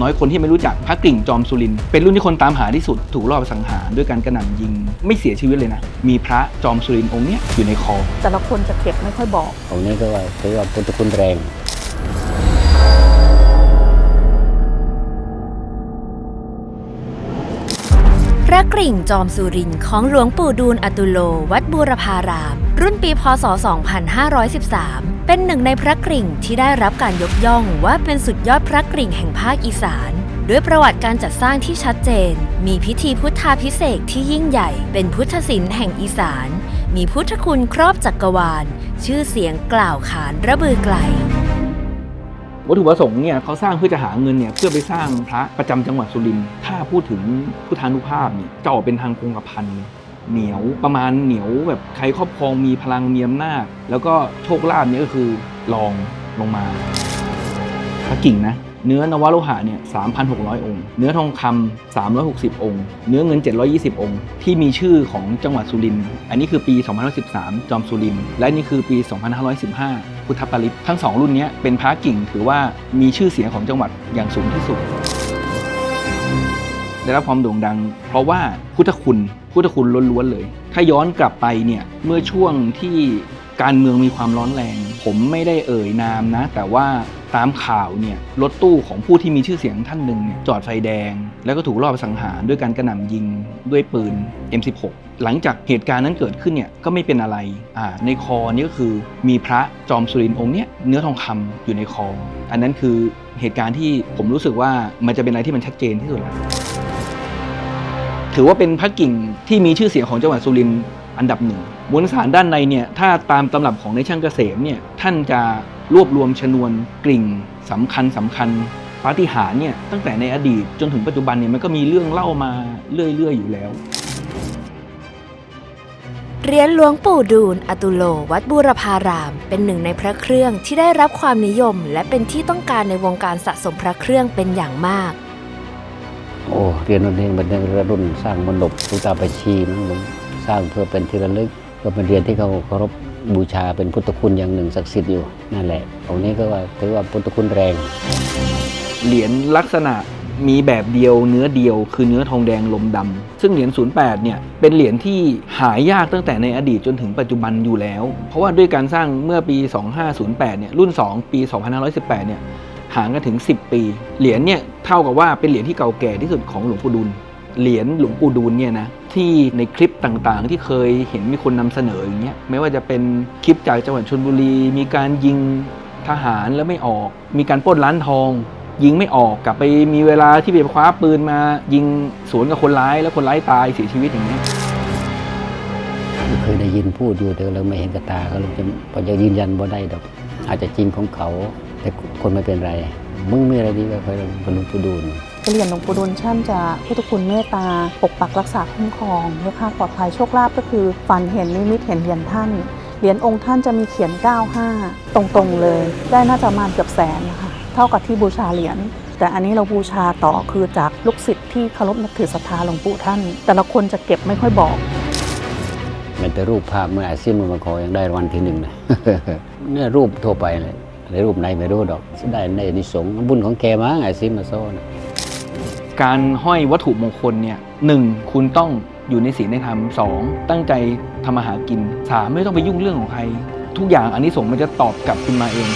น้อยคนที่ไม่รู้จักพระกริ่งจอมสุรินทร์เป็นรุ่นที่คนตามหาที่สุดถูกลอบสังหารด้วยการกระหน่ำยิง ไม่เสียชีวิตเลยนะ มีพระจอมสุรินทร์องค์เนี้ยอยู่ในคอ แต่ละคนจะเก็บไม่ค่อยบอกองค์นี้ก็ว่าถือว่าพุทธคุณแรงพระกริ่งจอมสุรินทร์ของหลวงปู่ดูลอตุโล วัดบูรพาราม รุ่นปีพศ 2513 เป็นหนึ่งในพระกริ่งที่ได้รับการยกย่องว่าเป็นสุดยอดพระกริ่งแห่งภาคอีสาน ด้วยประวัติการจัดสร้างที่ชัดเจน มีพิธีพุทธาพิเศษที่ยิ่งใหญ่ เป็นพุทธศิลป์แห่งอีสาน มีพุทธคุณครอบจักรวาล ชื่อเสียงกล่าวขานระบือไกลวัตถุประสงค์เนี่ยเขาสร้างเพื่อจะหาเงินเนี่ยเพื่อไปสร้างพระประจำจังหวัดสุรินทร์ถ้าพูดถึงพุทธานุภาพเนี่ยจะออกเป็นทางคงกระพัน เหนียวประมาณเหนียวแบบใครครอบครองมีพลังมีอำนาจแล้วก็โชคลาภเนี่ยก็คือรองลงมาพระกิ่งนะเนื้อนวโลหะเนี่ย 3,600 องค์ เนื้อทองคำ 360 องค์ เนื้อเงิน 720 องค์ ที่มีชื่อของจังหวัดสุรินทร์ อันนี้คือปี 2513 จอมสุรินทร์ และนี่คือปี 2515 พุทธปริตทั้งสองรุ่นนี้เป็นพระกิ่งถือว่ามีชื่อเสียงของจังหวัดอย่างสูงที่สุด ได้รับความโด่งดัง เพราะว่าพุทธคุณพุทธคุณล้วนๆเลย ถ้าย้อนกลับไปเนี่ยเมื่อช่วงที่การเมืองมีความร้อนแรง ผมไม่ได้เอ่ยนามนะ แต่ว่าตามข่าวเนี่ยรถตู้ของผู้ที่มีชื่อเสียงท่านหนึ่งเนี่ยจอดไฟแดง แล้วก็ถูกลอบสังหารด้วยการกระหน่ำยิงด้วยปืน M16 หลังจากเหตุการณ์นั้นเกิดขึ้นเนี่ยก็ไม่เป็นอะไรอ่าในคอนี่ก็คือมีพระจอมสุรินทร์องค์เนี้ยเนื้อทองคำอยู่ในคอ อันนั้นคือเหตุการณ์ที่ผมรู้สึกว่ามันจะเป็นอะไรที่มันชัดเจนที่สุดแล้ว ถือว่าเป็นพระกิ่งที่มีชื่อเสียงของจังหวัดสุรินทร์อันดับหนึ่งมวลสารด้านในเนี่ยถ้าตามตำรับของในช่างเกษมเนี่ยท่านจะรวบรวมชนวนกริ่งสำคัญสำคัญปาฏิหาริย์เนี่ยตั้งแต่ในอดีตจนถึงปัจจุบันเนี่ยมันก็มีเรื่องเล่ามาเรื่อยๆอยู่แล้วเหรียญหลวงปู่ดูลอตุโล วัดบูรพาราม เป็นหนึ่งในพระเครื่องที่ได้รับความนิยม และเป็นที่ต้องการในวงการสะสมพระเครื่องเป็นอย่างมาก โอ้เรียนรุ่นนี้มันเป็นรุ่นสร้างมนดบตุตาปชีนั่นผมสร้างเพื่อเป็นที่ระลึกก็เป็นเรียนที่เขาเคารพบูชาเป็นพุทธคุณอย่างหนึ่งศักดิ์สิทธิ์อยู่นั่นแหละองค์นี้ก็ว่าถือว่าพุทธคุณแรง เหรียญลักษณะมีแบบเดียวเนื้อเดียวคือเนื้อทองแดงลมดำซึ่งเหรียญ 08 เนี่ยเป็นเหรียญที่หายากตั้งแต่ในอดีตจนถึงปัจจุบันอยู่แล้ว เพราะว่าด้วยการสร้างเมื่อปี 2508 เนี่ยรุ่น 2 ปี 2518 เนี่ย ห่างกันถึง 10 ปี เหรียญเนี่ยเท่ากับว่าเป็นเหรียญที่เก่าแก่ที่สุดของหลวงปู่ดุล เหรียญหลวงปู่ดูลเนี่ยนะที่ในคลิปต่างๆ ที่เคยเห็นมีคนนำเสนออย่างเงี้ยไม่ว่าจะเป็นคลิปจากจังหวัดชนบุรี มีการยิงทหารแล้วไม่ออก มีการปล้นร้านทอง ยิงไม่ออกกลับไปมีเวลาที่ไปคว้าปืนมา ยิงสวนกับคนร้ายแล้วคนร้ายตายเสียชีวิตอย่างเงี้ยเคยได้ยินพูดอยู่แต่เราไม่เห็นกับตาก็เลยจะพอจะยืนยันบ่ได้ดอก อาจจะจริงของเขา แต่คนไม่เป็นไร มึงมีอะไรดีก็คอยบรรลุปูดูนเหรียญหลวงปู่ดุลท่านจะพุทธคุณเมตตา ปกปักรักษาคุ้มครองเพื่อค่าปลอดภัยโชคลาภก็คือ ฝันเห็นนิมิตเห็นเหรียญท่านเหรียญองค์ท่านจะมีเขียน 95 ตรงๆเลย ได้น่าจะประมาณเกือบแสนนะคะเท่ากับที่บูชาเหรียญแต่อันนี้เราบูชาต่อคือจากลูกศิษย์ที่เคารพนับถือศรัทธาหลวงปู่ท่าน แต่ละคนจะเก็บไม่ค่อยบอกแม้แต่รูปภาพเมื่ออาซีมันมาขอยังได้รางวัลที่หนึ่งนะเนี่ยรูปทั่วไปเลย ในรูปไหนไม่รู้ดอกได้ในนิสงบุญของแกมั้งอซิมาโซ่นะการห้อยวัตถุมงคลเนี่ยหนึ่งคุณต้องอยู่ในศีลในธรรมสองตั้งใจทำมาหากินสามไม่ต้องไปยุ่งเรื่องของใคร ทุกอย่างอันนี้สงมันจะตอบกลับคุณมาเอง